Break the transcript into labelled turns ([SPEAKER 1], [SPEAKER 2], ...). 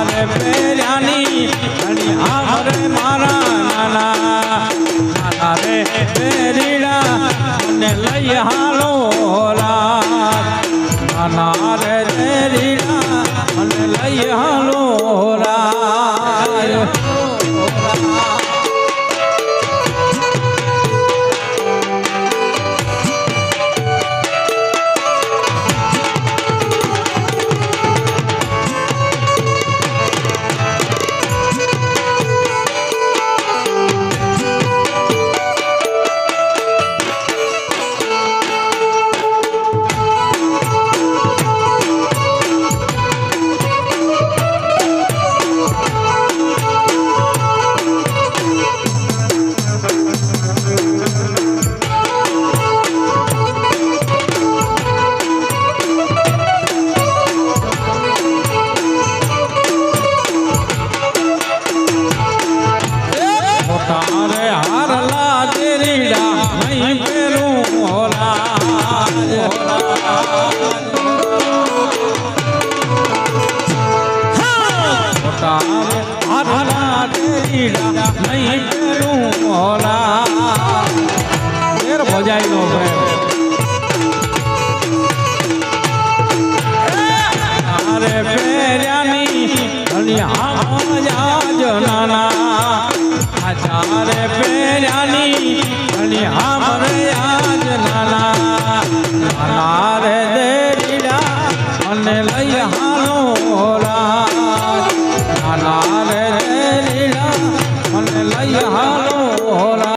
[SPEAKER 1] મારે પેર્યાની ઘણી આવરે મારા નાના. નાના રે પેરીડા મને લઈ હાલો રાત નાના રે રેરીડા મને લઈ હાલો રાય પ્રેર્યાની હરિયા જનાના આચાર